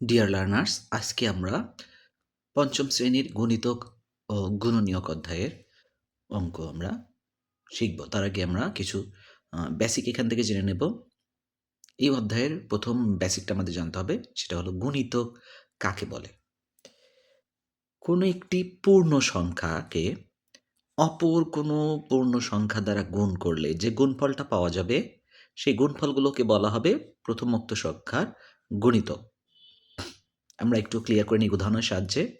Dear learners আজকে আমরা পঞ্চম শ্রেণির গণিতক ও গুণনীয়ক অধ্যায়ের অঙ্ক আমরা শিখব। তার আগে আমরা কিছু বেসিক এখান থেকে জেনে নেব। এই অধ্যায়ের প্রথম বেসিকটা আমাদের জানতে হবে, সেটা হলো গুণিতক কাকে বলে? কোনো একটি পূর্ণ সংখ্যাকে অপর কোনো পূর্ণ সংখ্যা দ্বারা গুণ করলে যে গুণফলটা পাওয়া যাবে, সেই গুণফলগুলোকে বলা হবে প্রথমোক্ত সংখ্যার গুণিতক। আমরা একটু ক্লিয়ার করে নিই উদাহরণের সাহায্যে।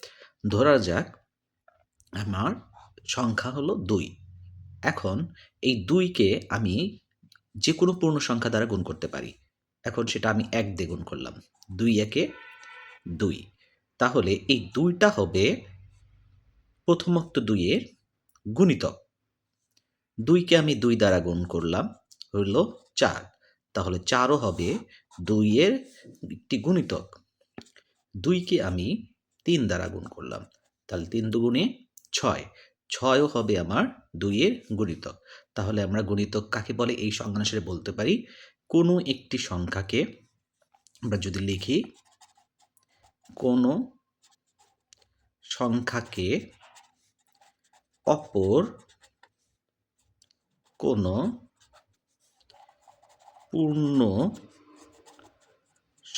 ধরা যাক, আমার সংখ্যা হলো দুই। এখন এই দুইকে আমি যে কোনো পূর্ণ সংখ্যা দ্বারা গুণ করতে পারি। এখন সেটা আমি এক দিয়ে গুণ করলাম। দুই একে দুই। তাহলে এই দুইটা হবে প্রথমোক্ত দুইয়ের গুণিতক। দুইকে আমি দুই দ্বারা গুণ করলাম হইল চার। তাহলে চারও হবে দুইয়ের একটি গুণিতক। দুইকে আমি তিন দ্বারা গুণ করলাম। তাহলে তিন দুগুণে ছয়। ছয়ও হবে আমার দুইয়ের গুণিতক। তাহলে আমরা গুণিতক কাকে বলে? এই সংজ্ঞানুসারে বলতে পারি, কোনো একটি সংখ্যাকে আমরা যদি লিখি, কোনো সংখ্যাকে অপর কোনো পূর্ণ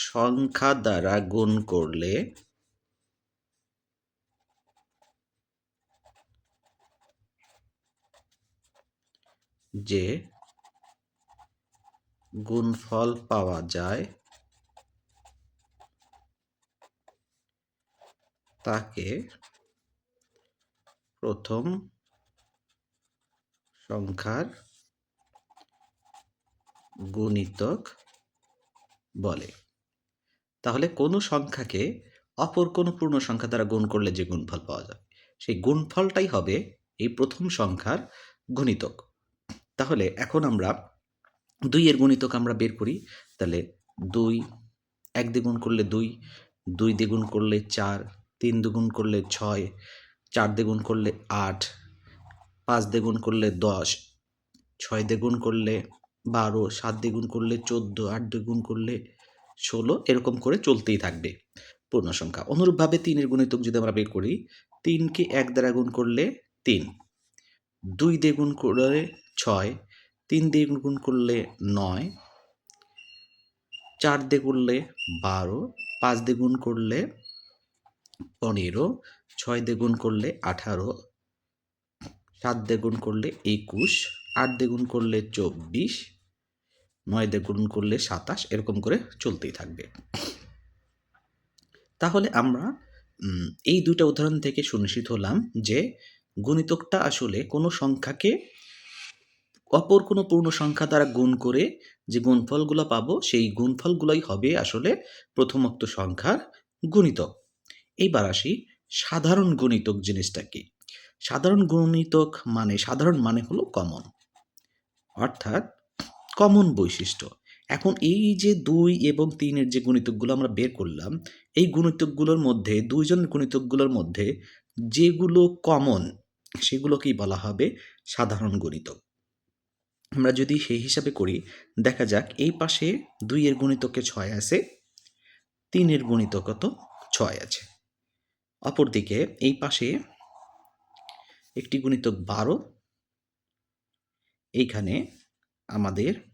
সংখ্যা দ্বারা গুণ করলে যে গুণফল পাওয়া যায় তাকে প্রথম সংখ্যার গুণিতক বলে। তাহলে কোনো সংখ্যাকে অপর কোনো পূর্ণ সংখ্যা দ্বারা গুণ করলে যে গুণফল পাওয়া যাবে? সেই গুণফলটাই হবে এই প্রথম সংখ্যার গুণিতক। তাহলে এখন আমরা দুইয়ের গুণিতক আমরা বের করি। তাহলে দুই, এক দ্বিগুণ করলে দুই দুই দ্বিগুণ করলে চার, তিন দ্বিগুণ করলে ছয়, চার দ্বিগুণ করলে আট, পাঁচ দ্বিগুণ করলে দশ, ছয় দ্বিগুণ করলে বারো, সাত দ্বিগুণ করলে চোদ্দ, আট দ্বিগুণ করলে ষোলো এরকম করে চলতেই থাকবে। পূর্ণ সংখ্যা। অনুরূপভাবে তিনের গুণিতক যদি আমরা বের করি, তিনকে এক দ্বারা গুণ করলে তিন। দুই দিয়ে গুণ করলে ছয়। তিন দিয়ে গুণ করলে নয়। চার দিয়ে করলে বারো। পাঁচ দিয়ে গুণ করলে পনেরো। ছয় দিয়ে গুণ করলে আঠারো। সাত দিয়ে গুণ করলে একুশ। আট দিয়ে গুণ করলে চব্বিশ। নয় দিয়ে গুণ করলে সাতাশ, এরকম করে চলতেই থাকবে। তাহলে আমরা এই দুইটা উদাহরণ থেকে সুনিশ্চিত হলাম যে গুণিতকটা আসলে কোনো সংখ্যাকে অপর কোনো পূর্ণ সংখ্যা দ্বারা গুণ করে যে গুণফলগুলো পাবো, সেই গুণফলগুলোই হবে আসলে প্রথমোক্ত সংখ্যার গুণিতক। এইবার আসি সাধারণ গুণিতক জিনিসটা কি সাধারণ গুণিতক মানে সাধারণ মানে হলো কমন অর্থাৎ কমন বৈশিষ্ট্য। এখন এই যে দুই এবং তিনের যে গুণিতকগুলো আমরা বের করলাম, এই গুণিতকগুলোর মধ্যে, দুইজন গুণিতকগুলোর মধ্যে যেগুলো কমন, সেগুলোকেই বলা হবে সাধারণ গণিতক। আমরা যদি সেই হিসাবে করি, দেখা যাক এই পাশে দুইয়ের গুণিতকে ছয় আছে, তিনের গুণিত কত? ছয় আছে। অপরদিকে এই পাশে একটি গুণিতক বারো, এইখানে আমাদের একটা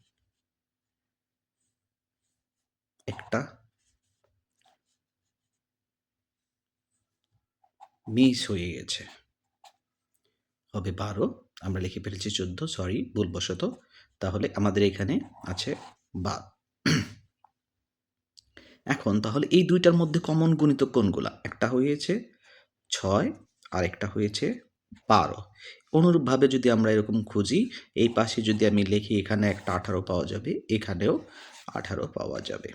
মিস হয়ে গেছে। হবে বারো, আমরা লিখে ফেলেছি চোদ্দ সরি ভুলবশত। তাহলে আমাদের এখানে আছে বা এখন তাহলে এই দুইটার মধ্যে কমন গুণিত কোনগুলা? একটা হয়েছে ছয় আর একটা হয়েছে বারো। অনুরূপভাবে যদি আমরা এরকম খুঁজি, এই পাশে যদি আমি লিখি এখানে একটা আঠারো পাওয়া যাবে, এখানেও আঠারো পাওয়া যাবে।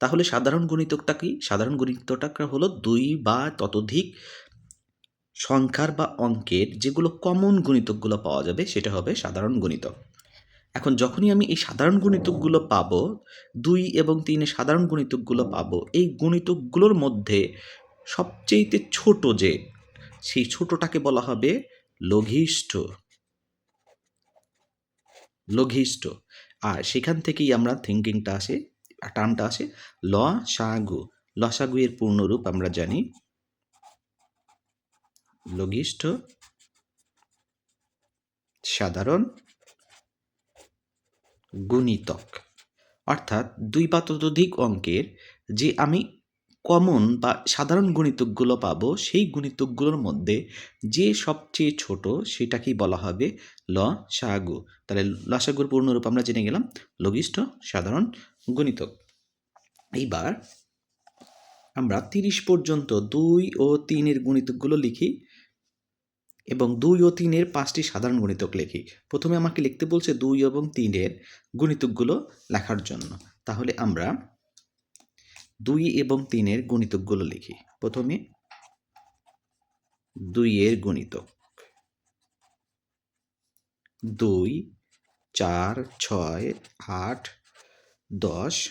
তাহলে সাধারণ গণিতকটা কি? সাধারণ গণিতটা হলো দুই বা ততোধিক সংখ্যার বা অঙ্কের যেগুলো কমন গণিতকগুলো পাওয়া যাবে, সেটা হবে সাধারণ গণিতক। এখন যখনই আমি এই সাধারণ গণিতকগুলো পাবো, দুই এবং তিনে সাধারণ গণিতকগুলো পাবো, এই গণিতকগুলোর মধ্যে সবচেয়েতে ছোট যে, সেই ছোটটাকে বলা হবে লঘিষ্ঠ। লঘিষ্ঠ। আর সেখান থেকেই আমরা থিঙ্কিংটা আসে টার্মটা আছে ল সাগু লসাগু এর পূর্ণরূপ আমরা জানি। লঘিষ্ঠ, সাধারণ, গুণিতক। অর্থাৎ দুই বা ততোধিক অঙ্কের যে আমি কমন বা সাধারণ গুণিতকগুলো পাবো, সেই গুণিতকগুলোর মধ্যে যে সবচেয়ে ছোট সেটাকেই বলা হবে ল সাগু তাহলে লসাগুর পূর্ণরূপ আমরা জেনে গেলাম। লঘিষ্ঠ, সাধারণ গুণিতক। এইবার আমরা তিরিশ পর্যন্ত দুই ও তিনের গুণিতকগুলো লিখি এবং দুই ও তিনের পাঁচটি সাধারণ গুণিতক লিখি। প্রথমে আমাকে লিখতে বলছে দুই এবং তিনের গুণিতকগুলো লেখার জন্য। তাহলে আমরা দুই এবং তিনের গুণিতকগুলো লিখি। প্রথমে দুইয়ের গুণিতক। দুই, চার, ছয়, আট দশ,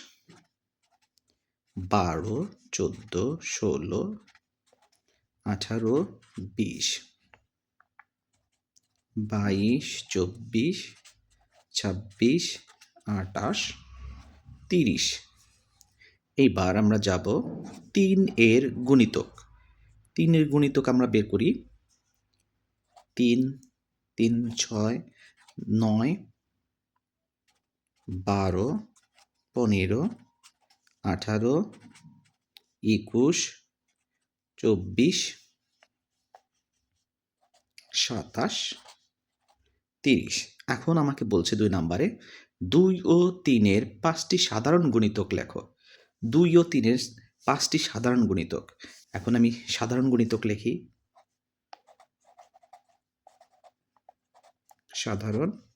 বারো, চোদ্দ, ষোলো, আঠারো, বিশ, বাইশ, চব্বিশ, ছাব্বিশ আটাশ তিরিশ। এইবার আমরা যাব তিন এর গুণিতক। তিনের গুণিতক আমরা বের করি। তিন তিন, ছয়, নয়, বারো পনেরো, আঠারো, একুশ, চব্বিশ, সাতাশ, তিরিশ। এখন আমাকে বলছে দুই নাম্বারে, দুই ও তিনের পাঁচটি সাধারণ গুণিতক লেখো। দুই ও তিনের পাঁচটি সাধারণ গুণিতক। এখন আমি সাধারণ গুণিতক লিখি। সাধারণ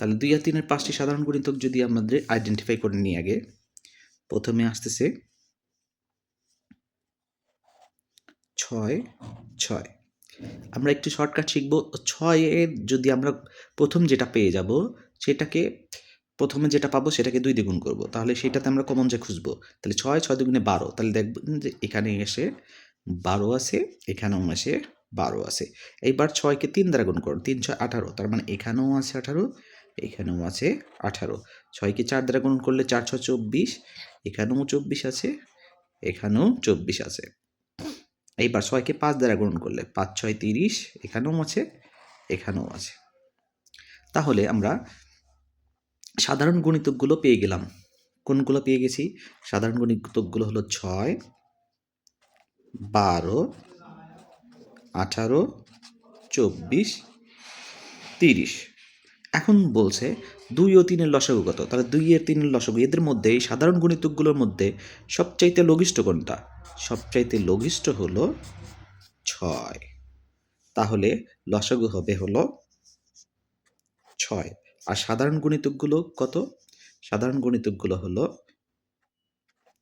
তাহলে দুই আর তিনের পাঁচটি সাধারণ গুণিতক যদি আমাদের আইডেন্টিফাই করে নিই আগে, প্রথমে আসতেছে ছয় ছয়। আমরা একটু শর্টকাট শিখব। ছয়ের যদি আমরা প্রথম যেটা পেয়ে যাব, সেটাকে প্রথমে যেটা পাবো সেটাকে দুই দ্বিগুণ করব। তাহলে সেটাতে আমরা কমন যে খুঁজবো, তাহলে ছয় ছয় দুগুণে বারো। তাহলে দেখবেন যে এখানে এসে বারো আছে, এখানেও এসে বারো আছে। এইবার ছয়কে তিন দ্বারা গুণ করো, তিন, ছয়, আঠারো। তার মানে এখানেও আছে আঠারো এখানেও আছে আঠারো। ছয়কে চার দ্বারা গুণ করলে চার ছয় চব্বিশ? এখানেও চব্বিশ আছে, এখানেও চব্বিশ আছে। এইবার ছয়কে পাঁচ দ্বারা গুণ করলে পাঁচ, ছয়, তিরিশ, এখানেও আছে এখানেও আছে। তাহলে আমরা সাধারণ গণিতকগুলো পেয়ে গেলাম। কোনগুলো পেয়ে গেছি? সাধারণ গণিতকগুলো হলো ছয়, বারো, আঠারো, চব্বিশ, তিরিশ। এখন বলছে দুই ও তিনের লসাগু কত? তাহলে দুই এর তিনের লসাগু এদের মধ্যে, এই সাধারণ গণিতকগুলোর মধ্যে সবচাইতে লঘিষ্ঠ কোনটা? সবচাইতে লঘিষ্ঠ হলো ছয়। তাহলে লসাগু হবে হলো ছয়। আর সাধারণ গণিতকগুলো কত? সাধারণ গণিতকগুলো হলো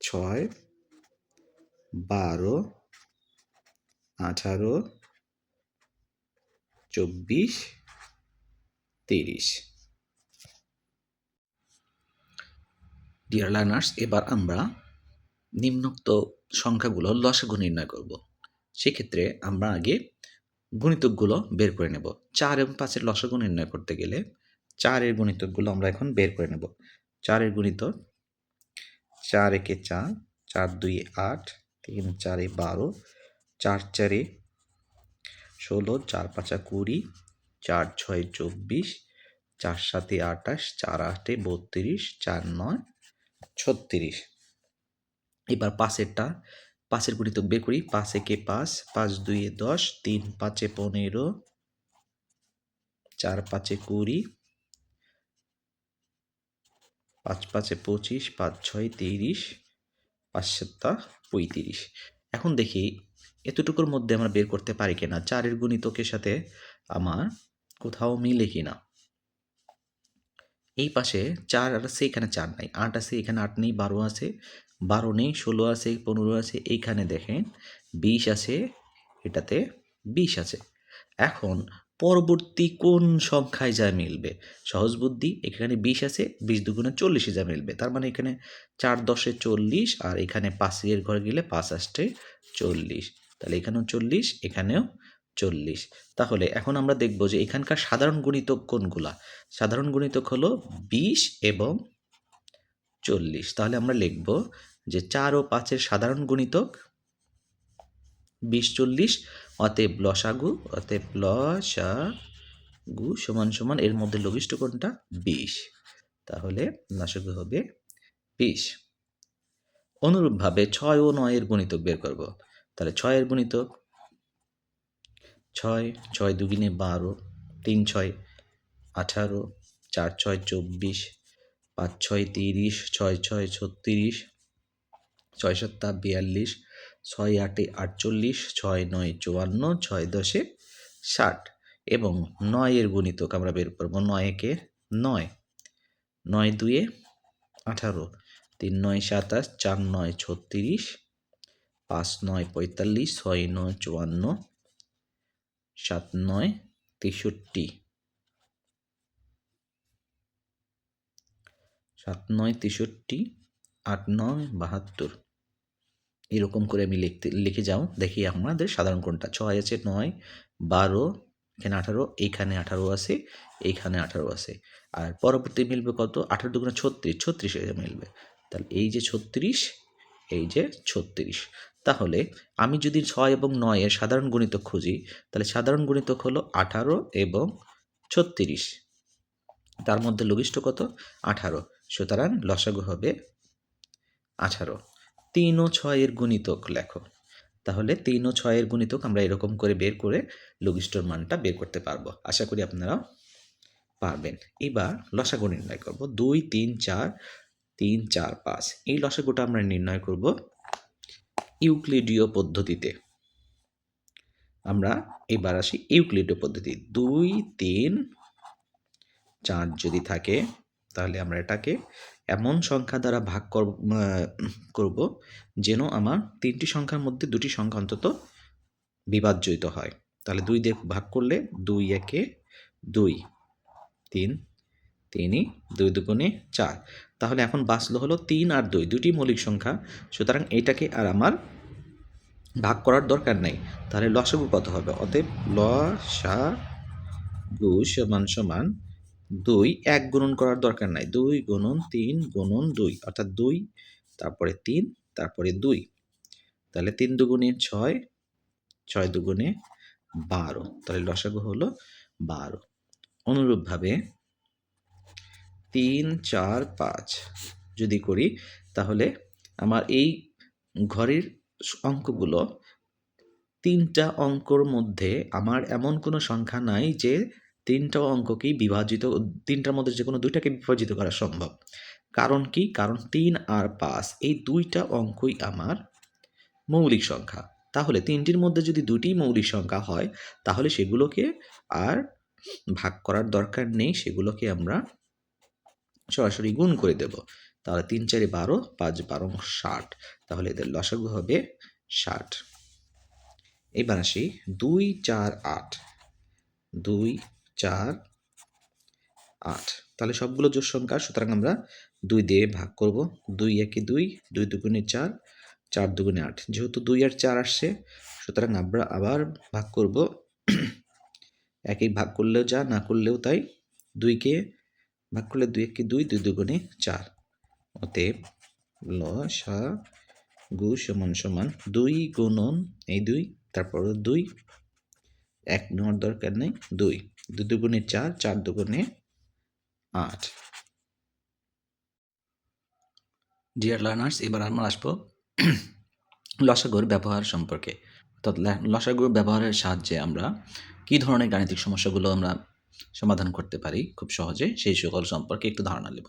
ছয়, বারো, আঠারো, চব্বিশ তিরিশ। ডিয়ার লার্নার্স এবার আমরা নিম্নোক্ত সংখ্যাগুলো লসাগু নির্ণয় করব। সেক্ষেত্রে আমরা আগে গণিতকগুলো বের করে নেব। চার এবং পাঁচের লসাগু নির্ণয় করতে গেলে চারের গণিতকগুলো আমরা এখন বের করে নেব। চারের গণিতক চার একে চার চার দুই আট, তিন চারে বারো, চার চারে ষোলো, চার পাঁচা কুড়ি, চার ছয় চব্বিশ চার সাতে আটাশ চার আটে বত্রিশ, চার নয়, ছত্রিশ। এবার পাঁচেরটা, পাঁচের গুণিতক বের করি, পাঁচ একে পাঁচ পাঁচ দুইয়ে দশ, তিন পাঁচে পনেরো, চার পাঁচে কুড়ি, পাঁচ পাঁচে পঁচিশ, পাঁচ ছয় তিরিশ, পাঁচ সাতটা পঁয়ত্রিশ। এখন দেখি, এতটুকুর মধ্যে আমরা বের করতে পারি কিনা, চারের গুণিতকের সাথে আমার কোথাও মিলে কিনা। এই পাশে চার আর আছে, এখানে চার নাই। আট আছে, এখানে আট নেই, বারো আছে, বারো নেই, ষোলো আছে, পনেরো আছে, এইখানে দেখেন বিশ আছে, এটাতে বিশ আছে। এখন পরবর্তী কোন সংখ্যায় যা মিলবে? সহজ বুদ্ধি, এখানে বিশ আছে, বিশ দুগুণে চল্লিশে যা মিলবে। তার মানে এখানে চার দশে চল্লিশ আর এখানে পাঁচের ঘরে গেলে পাঁচ আসতে চল্লিশ। তাহলে এখানেও চল্লিশ, এখানেও চল্লিশ। তাহলে এখন আমরা দেখব যে এখানকার সাধারণ গুণিতক কোনগুলা? সাধারণ গুণিতক হলো বিশ এবং চল্লিশ। তাহলে আমরা লিখব যে চার ও পাঁচের সাধারণ গুণিতক বিশ চল্লিশ, অতএব লসাগু অতএব লসাগু সমান সমান এর মধ্যে লঘিষ্ঠ কোনটা বিশ। তাহলে লসাগু হবে বিশ। অনুরূপভাবে ছয় ও নয়ের গুণিতক বের করব। তাহলে ছয়ের গুণিতক ছয় ছয় দুগুণে বারো, তিন ছয় আঠারো, চার ছয় চব্বিশ, পাঁচ ছয় তিরিশ, ছয় ছয় ছত্রিশ, ছয় সাতটা বিয়াল্লিশ, ছয় আটে আটচল্লিশ, ছয় নয় চুয়ান্ন, ছয় দশে ষাট এবং নয়ের গুণিতক আমরা বের করব নয় একে নয়। নয় দুয়ে আঠারো, তিন নয় সাতাশ, চার নয় ছত্রিশ, পাঁচ নয় পঁয়তাল্লিশ, ছয় নয় চুয়ান্ন সাত নয়, তেষট্টি। সাত নয়, তেষট্টি, আট নয়, বাহাত্তর। এরকম করে আমি লিখতে, লিখে যাও, দেখি আমাদের সাধারণ কোনটা। ছয় আছে নয়, বারো, এখানে আঠারো এইখানে আঠারো আছে এইখানে আঠারো আছে। আর পরবর্তী মিলবে কত? আঠারো দুগুণে ছত্রিশ, ছত্রিশে মিলবে। তাহলে এই যে ছত্রিশ, এই যে ছত্রিশ। তাহলে আমি যদি ছয় এবং নয়ের সাধারণ গুণিতক খুঁজি, তাহলে সাধারণ গুণিতক হলো আঠারো এবং ছত্রিশ। তার মধ্যে লঘিষ্ঠ কত? আঠারো। সুতরাং লসাগু হবে আঠারো। তিন ও ছয়ের গুণিতক লেখো। তাহলে তিন ও ছয়ের গুণিতক আমরা এরকম করে বের করে লঘিষ্ঠর মানটা বের করতে পারব। আশা করি আপনারা পারবেন। এবার লসাগু নির্ণয় করব। দুই, তিন, চার তিন, চার, পাঁচ। এই লসাগুটা আমরা নির্ণয় করব ইউক্লিডীয় পদ্ধতিতে। আমরা এবার আসি ইউক্লিডীয় পদ্ধতি। দুই, তিন, চার যদি থাকে, তাহলে আমরা এটাকে এমন সংখ্যা দ্বারা ভাগ করব যেন আমার তিনটি সংখ্যার মধ্যে দুটি সংখ্যা অন্তত বিভাজ্যিত হয়। তাহলে দুই দিয়ে ভাগ করলে দুই একে দুই, তিন তিনই দুই দুগুণে চার। তাহলে এখন বাঁচলো হলো তিন আর দুই দুটি মৌলিক সংখ্যা। সুতরাং এটাকে আর আমার ভাগ করার দরকার নেই। তাহলে লসাগু কত হবে? অতএব ল সা গু সমান সমান দুই, এক গুণন করার দরকার নাই। দুই গুণন তিন গুণন দুই, অর্থাৎ দুই, তারপরে তিন, তারপরে দুই। তাহলে তিন দুগুণে ছয় ছয় দুগুণে বারো। তাহলে লসাগু হলো বারো। অনুরূপভাবে তিন, চার, পাঁচ। যদি করি, তাহলে আমার এই ঘরের অঙ্কগুলো তিনটা অঙ্কর মধ্যে আমার এমন কোনো সংখ্যা নাই যে তিনটা অঙ্ককেই বিভাজিত, তিনটার মধ্যে যে কোনো দুইটাকে বিভাজিত করা সম্ভব। কারণ কি? কারণ তিন আর পাঁচ, এই দুইটা অঙ্কই আমার মৌলিক সংখ্যা। তাহলে তিনটির মধ্যে যদি দুটি মৌলিক সংখ্যা হয়, তাহলে সেগুলোকে আর ভাগ করার দরকার নেই, সেগুলোকে আমরা সরাসরি গুণ করে দেব। তাহলে তিন চারে বারো, পাঁচ বারো, ষাট। তাহলে এদের লসাগু হবে ষাট। এবার আসি দুই, চার, আট। দুই, চার, আট। তাহলে সবগুলো জোর সংখ্যা, সুতরাং আমরা দুই দিয়ে ভাগ করব। দুই একে দুই দুই দুগুণে চার চার দুগুণে আট। যেহেতু দুই আর চার আসছে, সুতরাং আমরা আবার ভাগ করব। একই ভাগ করলেও যা, না করলেও তাই দুইকে ভাগ করলে দুই একে দুই দুই দুগুণে চার। অতএব ল, সা, গু সমান সমান দুই গুণন, এই দুই তারপর দুই। এক নেওয়ার দরকার নেই, দুই। দু দুগুণে চার চার দুগুণে আট। ডিয়ার লার্নার্স এবার আমরা আসব লসাগুর ব্যবহার সম্পর্কে। অর্থাৎ লসাগুর ব্যবহারের সাহায্যে আমরা কি ধরনের গাণিতিক সমস্যাগুলো আমরা সমাধান করতে পারি খুব সহজে সেই সকল সম্পর্কে একটু ধারণা নেব।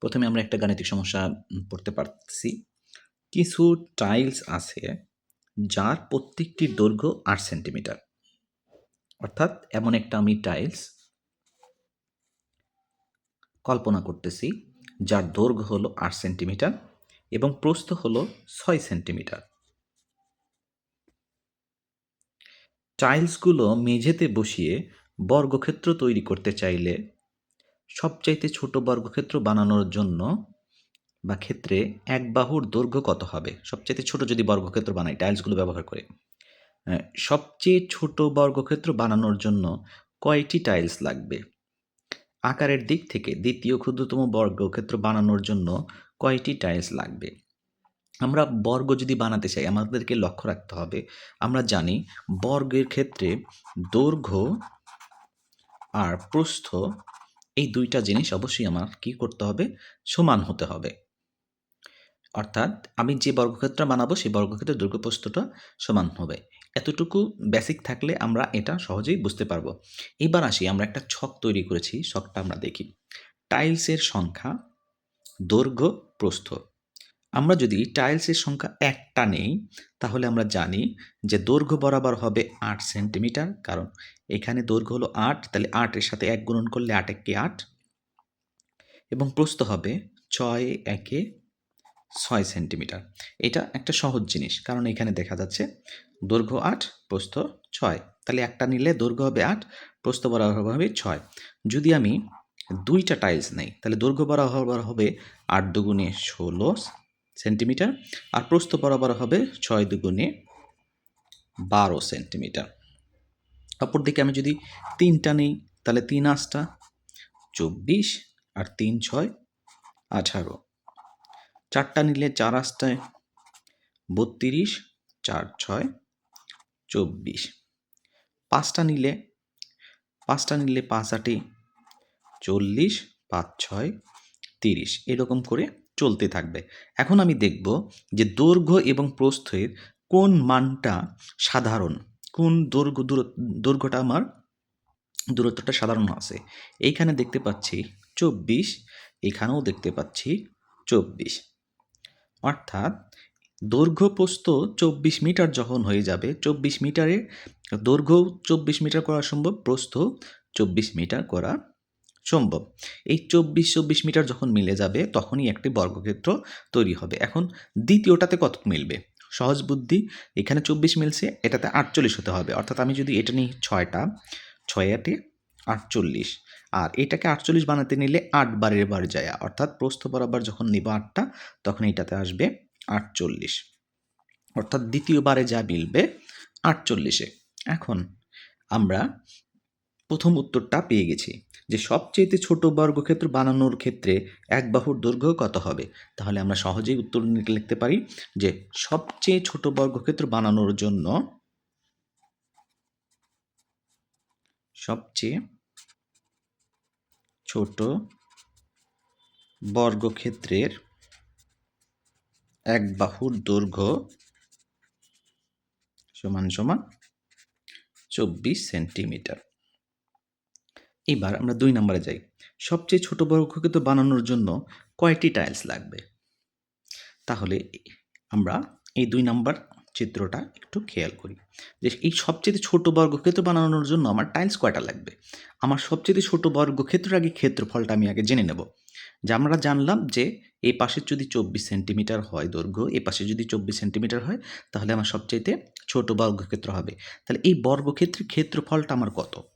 প্রথমে আমরা একটা গাণিতিক সমস্যা পড়তে পারছি কিছু টাইলস আছে যার প্রত্যেকটির দৈর্ঘ্য আট সেন্টিমিটার অর্থাৎ এমন একটা আমি টাইলস কল্পনা করতেছি যার দৈর্ঘ্য হলো আট সেন্টিমিটার এবং প্রস্থ হলো ছয় সেন্টিমিটার টাইলসগুলো মেঝেতে বসিয়ে বর্গক্ষেত্র তৈরি করতে চাইলে সবচাইতে ছোট বর্গক্ষেত্র বানানোর জন্য বা ক্ষেত্রে এক বাহুর দৈর্ঘ্য কত হবে? সবচাইতে ছোট যদি বর্গক্ষেত্র বানাই টাইলসগুলো ব্যবহার করে। সবচেয়ে ছোট বর্গক্ষেত্র বানানোর জন্য কয়টি টাইলস লাগবে? আকারের দিক থেকে দ্বিতীয় ক্ষুদ্রতম বর্গক্ষেত্র বানানোর জন্য কয়টি টাইলস লাগবে? আমরা বর্গ যদি বানাতে চাই, আমাদেরকে লক্ষ্য রাখতে হবে। আমরা জানি বর্গের ক্ষেত্রে দৈর্ঘ্য আর প্রস্থ, এই দুইটা জিনিস অবশ্যই আমার কি করতে হবে? সমান হতে হবে। অর্থাৎ আমি যে বর্গক্ষেত্র বানাবো, সেই বর্গক্ষেত্রের দৈর্ঘ্য প্রস্থটা সমান হবে। এতটুকু বেসিক থাকলে আমরা এটা সহজেই বুঝতে পারব। এবার আসি, আমরা একটা ছক তৈরি করেছি, ছকটা আমরা দেখি। টাইলসের সংখ্যা দৈর্ঘ্য প্রস্থ আমরা যদি টাইলসের সংখ্যা একটা নেই, তাহলে আমরা জানি যে দৈর্ঘ্য বরাবর হবে আট সেন্টিমিটার। কারণ এখানে দৈর্ঘ্য হলো আট, তাহলে আটের সাথে এক গুণন করলে আট একে আট। এবং প্রস্থ হবে ছয় একে ছয় সেন্টিমিটার। এটা একটা সহজ জিনিস, কারণ এখানে দেখা যাচ্ছে দৈর্ঘ্য আট, প্রস্থ ছয়। তাহলে একটা নিলে দৈর্ঘ্য হবে আট, প্রস্থ বরাবর হবে ছয়। যদি আমি দুইটা টাইলস নেই, তাহলে দৈর্ঘ্য বরাবর হবে আট দুগুণে ষোলো সেন্টিমিটার আর প্রস্থ বরাবর হবে ছয় দুগুণে বারো সেন্টিমিটার। অপরদিকে আমি যদি তিনটা নেই তাহলে তিন আটটা চব্বিশ আর তিন ছয়, আঠারো। চারটা নিলে চার আটটায় বত্রিশ, চার ছয়, চব্বিশ। পাঁচটা নিলে পাঁচটা নিলে পাঁচ আটে চল্লিশ, পাঁচ ছয়, তিরিশ। এরকম করে চলতে থাকবে। এখন আমি দেখব যে দৈর্ঘ্য এবং প্রস্থের কোন মানটা সাধারণ। কোন দৈর্ঘ্য দূর- দৈর্ঘ্যটা আমার, দূরত্বটা সাধারণ আছে। এইখানে দেখতে পাচ্ছি চব্বিশ, এখানেও দেখতে পাচ্ছি চব্বিশ। অর্থাৎ দৈর্ঘ্য প্রস্থ চব্বিশ মিটার যখন হয়ে যাবে, চব্বিশ মিটারে দৈর্ঘ্য চব্বিশ মিটার করা সম্ভব, প্রস্থ চব্বিশ মিটার করা সম্ভব। এই চব্বিশ চব্বিশ মিটার যখন মিলে যাবে, তখনই একটি বর্গক্ষেত্র তৈরি হবে। এখন দ্বিতীয়টাতে কত মিলবে? সহজ বুদ্ধি, এখানে চব্বিশ মিলছে, এটাতে আটচল্লিশ হতে হবে। অর্থাৎ আমি যদি এটা নিই ছয়টা ছয় আটে আটচল্লিশ। আর এটাকে আটচল্লিশ বানাতে নিলে আট বারের বার যায়। অর্থাৎ প্রস্থ বরাবর যখন নিব আটটা, তখন এটাতে আসবে আটচল্লিশ। অর্থাৎ দ্বিতীয়বারে যা মিলবে আটচল্লিশে। এখন আমরা প্রথম উত্তরটা পেয়ে গেছি, যে সবচেয়ে ছোট বর্গক্ষেত্র বানানোর ক্ষেত্রে এক বাহুর দৈর্ঘ্য কত হবে? তাহলে আমরা সহজেই উত্তর লিখতে পারি যে সবচেয়ে ছোট বর্গক্ষেত্র বানানোর জন্য সবচেয়ে ছোট বর্গক্ষেত্রের এক বাহুর দৈর্ঘ্য সমান সমান চব্বিশ সেন্টিমিটার। এবার আমরা দুই নম্বরে যাই। সবচেয়ে ছোট বর্গক্ষেত্র বানানোর জন্য কয়টি টাইলস লাগবে? তাহলে আমরা এই দুই নাম্বার চিত্রটা একটু খেয়াল করি যে এই সবচেয়ে ছোট বর্গক্ষেত্র বানানোর জন্য আমার টাইলস কয়টা লাগবে? আমার সবচেয়ে ছোট বর্গক্ষেত্রের আগে ক্ষেত্রফলটা আমি আগে জেনে নেব। যে আমরা জানলাম যে এই পাশে যদি চব্বিশ সেন্টিমিটার হয় দৈর্ঘ্য, এই পাশে যদি চব্বিশ সেন্টিমিটার হয়, তাহলে আমার সবচাইতে ছোট বর্গক্ষেত্র হবে। তাহলে এই বর্গক্ষেত্রের ক্ষেত্রফলটা আমার কত?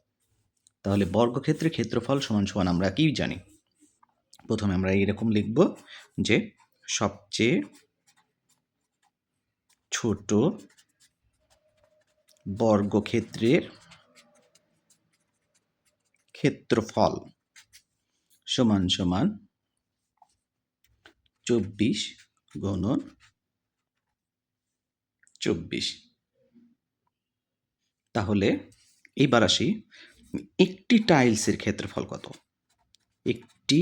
তাহলে বর্গক্ষেত্রের ক্ষেত্রফল সমান সমান আমরা কি জানি? প্রথমে আমরা এরকম লিখব যে সবচেয়ে ছোট বর্গক্ষেত্রের ক্ষেত্রফল সমান সমান চব্বিশ গুণন চব্বিশ। তাহলে এইবার আসি একটি টাইলসের ক্ষেত্রফল কত? একটি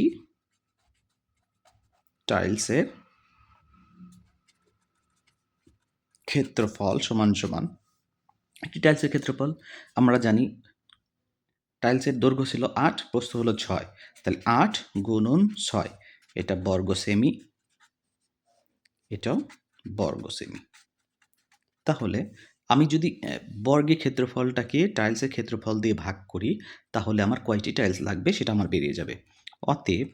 টাইলসের ক্ষেত্রফল সমান সমান, একটি টাইলসের ক্ষেত্রফল, আমরা জানি টাইলসের দৈর্ঘ্য ছিল আট, প্রস্থ হলো ছয়। তাহলে আট গুণন ছয়, এটা বর্গ সেমি, এটাও বর্গ সেমি। তাহলে আমি যদি আহ, বর্গের ক্ষেত্রফলটাকে টাইলসের ক্ষেত্রফল দিয়ে ভাগ করি তাহলে আমার কয়টি টাইলস লাগবে সেটা আমার বেরিয়ে যাবে। অতএব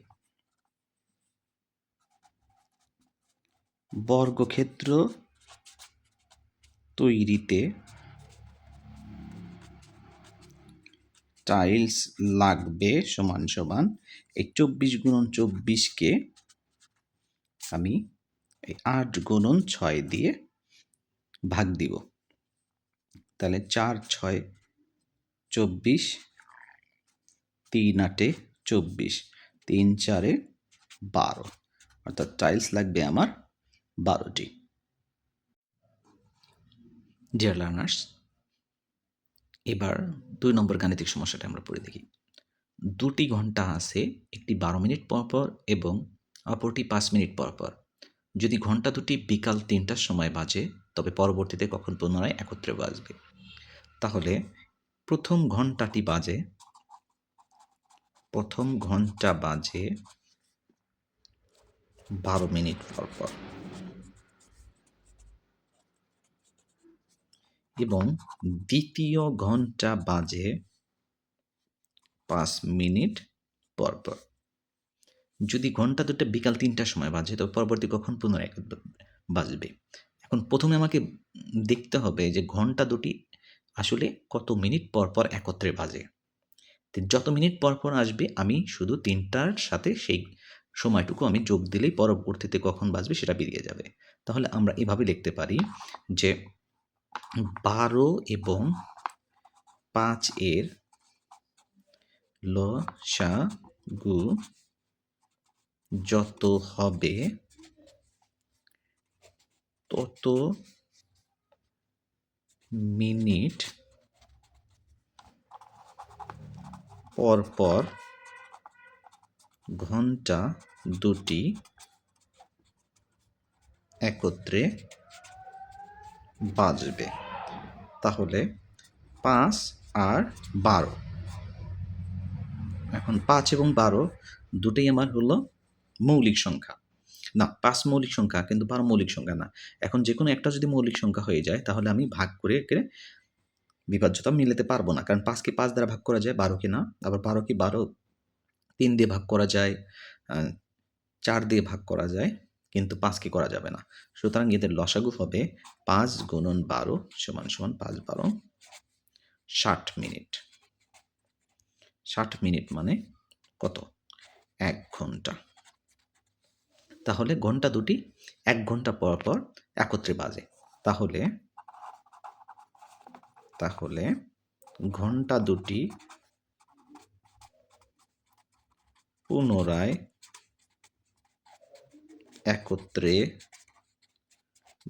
বর্গক্ষেত্র তৈরিতে টাইলস লাগবে সমান সমান এই চব্বিশ গুণন চব্বিশকে আমি এই আট গুণন ছয় দিয়ে ভাগ দিব। তাহলে চার, ছয়, চব্বিশ, তিন, আটে চব্বিশ, তিন, চারে বারো। অর্থাৎ টাইলস লাগবে আমার বারোটি। ডিয়ার লার্নার্স এবার দুই নম্বর গাণিতিক সমস্যাটা আমরা পড়ে দেখি। দুটি ঘণ্টা আছে, একটি বারো মিনিট পর পর এবং অপরটি পাঁচ মিনিট পর পর। যদি ঘণ্টা দুটি বিকাল তিনটার সময় বাজে, তবে পরবর্তীতে কখন পুনরায় একত্রে বাজবে? তাহলে প্রথম ঘন্টাটি বাজে। প্রথম ঘণ্টা বাজে বারো মিনিট পর পর। এবং দ্বিতীয় ঘণ্টা বাজে পাঁচ মিনিট পর পর। যদি ঘণ্টা দুটো বিকাল তিনটার সময় বাজে, তো পরবর্তী কখন পুনরায় বাজবে? এখন প্রথমে আমাকে দেখতে হবে যে ঘণ্টা দুটি আসলে কত মিনিট পর পর একত্রে বাজে। যত মিনিট পর পর আসবে, আমি শুধু তিনটার সাথে সেই সময়টুকু আমি যোগ দিলেই পরবর্তীতে কখন বাজবে সেটা বেরিয়ে যাবে। তাহলে আমরা এভাবে লিখতে পারি যে বারো এবং পাঁচ এর ল, সা, গু যত হবে তত মিনিট পর পর ঘণ্টা দুটি একত্রে বাজবে। তাহলে পাঁচ আর বারো। এখন পাঁচ এবং বারো দুটোই আমার হলো মৌলিক সংখ্যা। না, পাঁচ মৌলিক সংখ্যা কিন্তু বারো মৌলিক সংখ্যা না। এখন যে কোনো একটা যদি মৌলিক সংখ্যা হয়ে যায়, তাহলে আমি ভাগ করে একে বিভাজ্যতা মিলাতে পারব না। কারণ পাঁচকে পাঁচ দ্বারা ভাগ করা যায়, বারোকে না, আবার বারোকে বারো তিন দিয়ে ভাগ করা যায় চার দিয়ে ভাগ করা যায়, কিন্তু পাঁচকে করা যাবে না। সুতরাং এদের লসাগু হবে পাঁচ গুণন বারো সমান সমান পাঁচ বারো ষাট মিনিট। ষাট মিনিট মানে কত? এক ঘণ্টা। তাহলে ঘণ্টা দুটি, এক ঘণ্টা পর পর একত্রে বাজে। তাহলে তাহলে ঘণ্টা দুটি পুনরায় একত্রে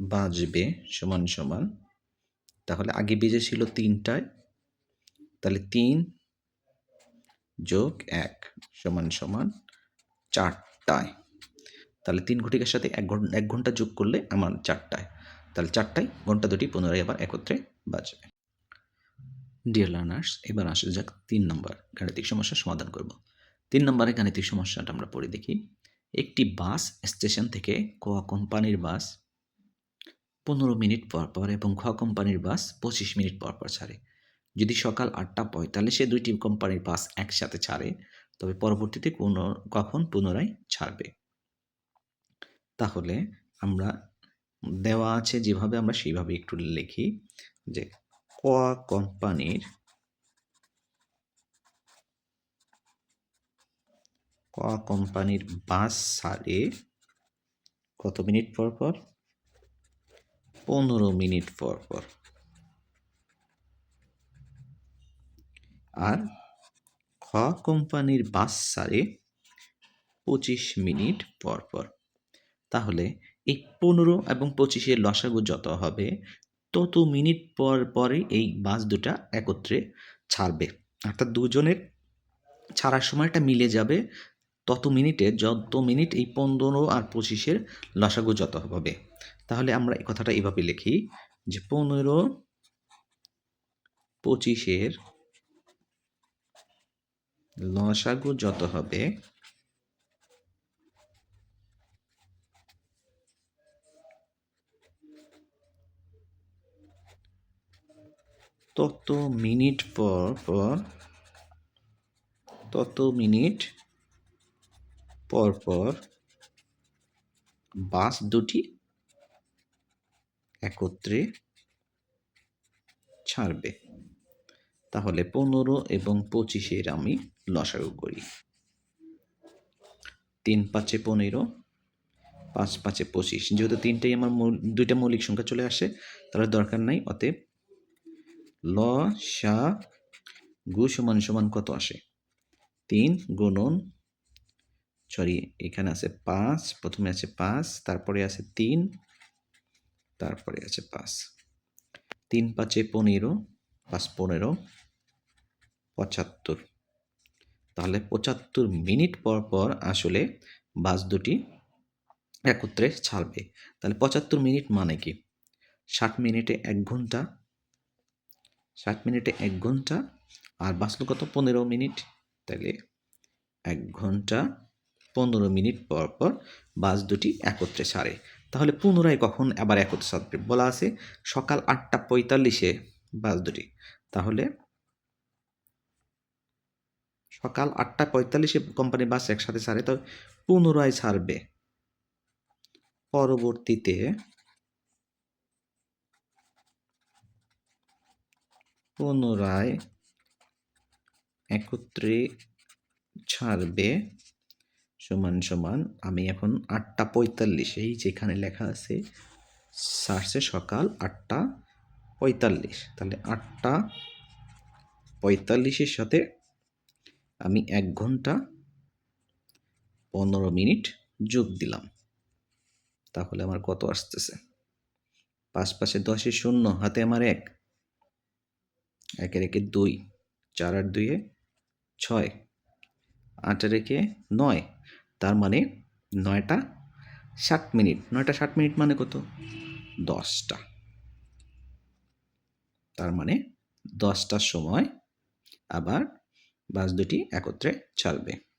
বাজবে সমান সমান, তাহলে আগে বেজে ছিল তিনটায়, তাহলে তিন যোগ এক সমান সমান চারটায়। তাহলে তিন ঘটিকার সাথে এক ঘণ্টা এক ঘণ্টা যোগ করলে আমার চারটায়। তাহলে চারটায় ঘণ্টা দুটি পুনরায় আবার একত্রে বাজবে। ডিয়ার লার্নার্স এবার আসা যাক তিন নম্বর গাণিতিক সমস্যার সমাধান করব। তিন নম্বরের গাণিতিক সমস্যাটা আমরা পড়ে দেখি। একটি বাস স্টেশন থেকে ক কোম্পানির বাস পনেরো মিনিট পর পর এবং খ কোম্পানির বাস পঁচিশ মিনিট পর পর ছাড়ে। যদি সকাল আটটা পঁয়তাল্লিশে দুইটি কোম্পানির বাস একসাথে ছাড়ে, তবে পরবর্তীতে কোনো কখন পুনরায় ছাড়বে? তাহলে আমরা দেওয়া আছে যেভাবে আমরা সেইভাবে একটু লিখি যে ক কোম্পানির ক কোম্পানির বাস ছাড়ে কত মিনিট পর পর? পনেরো মিনিট পর পর। আর খ কোম্পানির বাস ছাড়ে পঁচিশ মিনিট পর পর। তাহলে এই পনেরো এবং পঁচিশের লসাগু যত হবে, তত মিনিট পর পরে এই বাস দুটা একত্রে ছাড়বে। অর্থাৎ দুজনের ছাড়ার সময়টা মিলে যাবে, তত মিনিটে যত মিনিট এই পনেরো আর পঁচিশের লসাগু যত হবে। তাহলে আমরা এই কথাটা এভাবে লিখি যে পনেরো পঁচিশের লসাগু যত হবে তত মিনিট পর পর, তত মিনিট পর পর বাস দুটি একত্রে ছাড়বে। তাহলে পনেরো এবং পঁচিশের আমি লসাগু করি। তিন পাঁচে পনেরো, পাঁচ পাঁচে পঁচিশ। যেহেতু তিনটেই আমার দুইটা মৌলিক সংখ্যা চলে আসে, তাহলে দরকার নাই, অতএব ল সা গু সমান সমান কত আসে? তিন গুণন সরি এখানে আছে পাঁচ, প্রথমে আছে পাঁচ, তারপরে আছে তিন, তারপরে আছে পাঁচ। তিন পাঁচে পনেরো, পাঁচ পনেরো, পঁচাত্তর। তাহলে পঁচাত্তর মিনিট পর পর আসলে বাস দুটি একত্রে ছাড়বে। তাহলে পঁচাত্তর মিনিট মানে কি? ষাট মিনিটে এক ঘণ্টা ষাট মিনিটে এক ঘণ্টা আর বাঁচলো কত? পনেরো মিনিট। তাহলে এক ঘণ্টা পনেরো মিনিট পর পর বাস দুটি একত্রে ছাড়ে তাহলে পুনরায় কখন আবার একত্রে ছাড়বে বলা আছে সকাল আটটা পঁয়তাল্লিশে বাস দুটি। তাহলে সকাল আটটা পঁয়তাল্লিশে কোম্পানি বাস একসাথে ছাড়ে তবে পুনরায় ছাড়বে পরবর্তীতে পুনরায় একত্রে ছাড়বে সমান সমান, আমি এখন আটটা পঁয়তাল্লিশ, এই যেখানে লেখা আছে সার্চে সকাল আটটা পঁয়তাল্লিশ। তাহলে আটটা পঁয়তাল্লিশের সাথে আমি এক ঘণ্টা পনেরো মিনিট যোগ দিলাম। তাহলে আমার কত আসতেছে? পাঁচ পাশে দশে শূন্য, হাতে আমার এক। একে রেখে দুই, চার আট দুইয়ে ছয়, আটে রেখে নয়, তার মানে নয়টা ষাট মিনিট। নয়টা ষাট মিনিট মানে কত? দশটা। তার মানে দশটার সময় আবার বাস দুটি একত্রে চলবে।